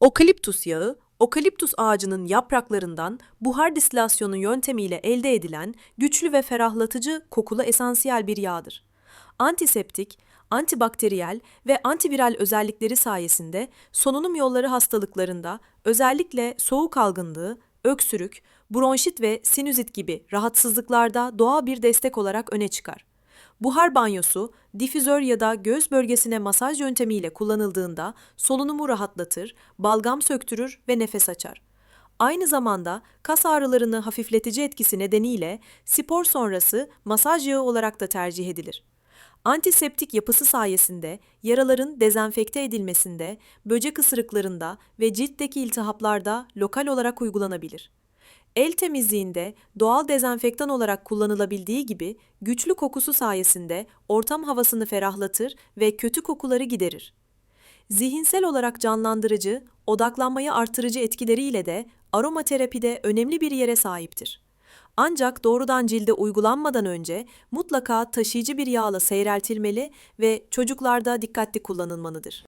Okaliptus yağı, okaliptus ağacının yapraklarından buhar distilasyonu yöntemiyle elde edilen güçlü ve ferahlatıcı kokulu esansiyel bir yağdır. Antiseptik, antibakteriyel ve antiviral özellikleri sayesinde solunum yolları hastalıklarında özellikle soğuk algınlığı, öksürük, bronşit ve sinüzit gibi rahatsızlıklarda doğal bir destek olarak öne çıkar. Buhar banyosu, difüzör ya da göğüs bölgesine masaj yöntemiyle kullanıldığında solunumu rahatlatır, balgam söktürür ve nefes açar. Aynı zamanda kas ağrılarını hafifletici etkisi nedeniyle spor sonrası masaj yağı olarak da tercih edilir. Antiseptik yapısı sayesinde yaraların dezenfekte edilmesinde, böcek ısırıklarında ve ciltteki iltihaplarda lokal olarak uygulanabilir. El temizliğinde doğal dezenfektan olarak kullanılabildiği gibi güçlü kokusu sayesinde ortam havasını ferahlatır ve kötü kokuları giderir. Zihinsel olarak canlandırıcı, odaklanmayı artırıcı etkileriyle de aromaterapide önemli bir yere sahiptir. Ancak doğrudan cilde uygulanmadan önce mutlaka taşıyıcı bir yağla seyreltilmeli ve çocuklarda dikkatli kullanılmalıdır.